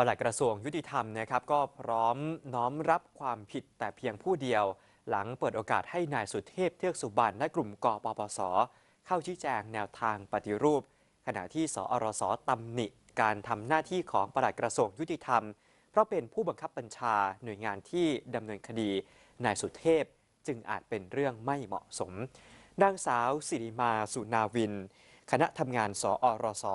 ปลัดกระทรวงยุติธรรมนะครับก็พร้อมน้อมรับความผิดแต่เพียงผู้เดียว หลังเปิดโอกาสให้นายสุเทพเทือกสุบรรณและกลุ่มกปปส เข้าชี้แจงแนวทางปฏิรูป ขณะที่สอรสตำหนิ การทำหน้าที่ของปลัดกระทรวงยุติธรรม เพราะเป็นผู้บังคับบัญชาหน่วยงานที่ดำเนินคดี นายสุเทพจึงอาจเป็นเรื่องไม่เหมาะสมนางสาวสิริมาสุนาวิน คณะทำงานสอรส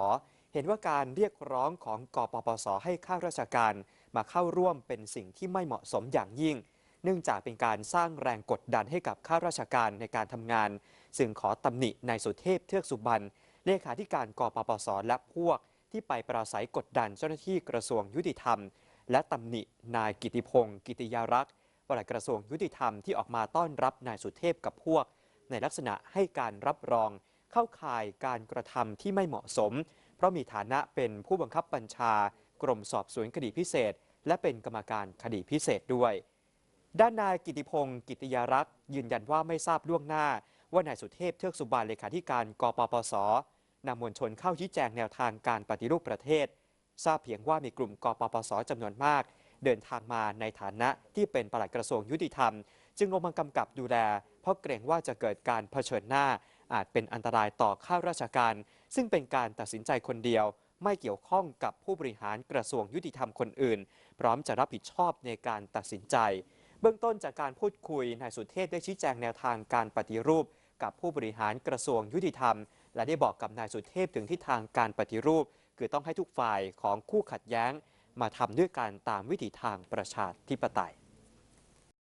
เห็นว่าการเรียกร้องของกปปส ให้ข้าราชการมาเข้าร่วมเป็นสิ่งที่ไม่เหมาะสมอย่างยิ่ง เนื่องจากเป็นการสร้างแรงกดดันให้กับข้าราชการในการทำงาน ซึ่งขอตำหนินายสุเทพเทือกสุบรรณเลขาธิการกปปส และพวกที่ไปปราศัยกดดันเจ้าหน้าที่กระทรวงยุติธรรม และตำหนินายกิติพงศ์กิติยารักษ์ปลัดกระทรวงยุติธรรมที่ออกมาต้อนรับนายสุเทพกับพวก ในลักษณะให้การรับรอง เข้าข่ายการกระทำที่ไม่เหมาะสม ราะมีฐานะเป็นผู้บังคับบัญชากรมสอบสวนคดีพิเศษ และเป็นกรรมการคดีพิเศษด้วย ด้านนายกิติพงศ์กิติยารักษ์ยืนยันว่าไม่ทราบล่วงหน้า ว่านายสุเทพเทือกสุบานเลขาธิการกปปสนำมวลชนเข้าชี้แจงแนวทางการปฏิรูปประเทศ ทราบเพียงว่ามีกลุ่มกปปสจำนวนมาก เดินทางมาในฐานะที่เป็นปลัดกระทรวงยุติธรรม จึงลงมากำกับดูแล เพราะเกรงว่าจะเกิดการเผชิญหน้า อาจเป็นอันตรายต่อข้าราชการ ซึ่งเป็นการตัดสินใจคนเดียว ไม่เกี่ยวข้องกับผู้บริหารกระทรวงยุติธรรมคนอื่น พร้อมจะรับผิดชอบในการตัดสินใจ เบื้องต้นจากการพูดคุยนายสุเทพได้ชี้แจงแนวทางการปฏิรูป กับผู้บริหารกระทรวงยุติธรรม และได้บอกกับนายสุเทพถึงทิศทางการปฏิรูป คือต้องให้ทุกฝ่ายของคู่ขัดแย้ง มาทำด้วยกันตามวิถีทางประชาธิปไตย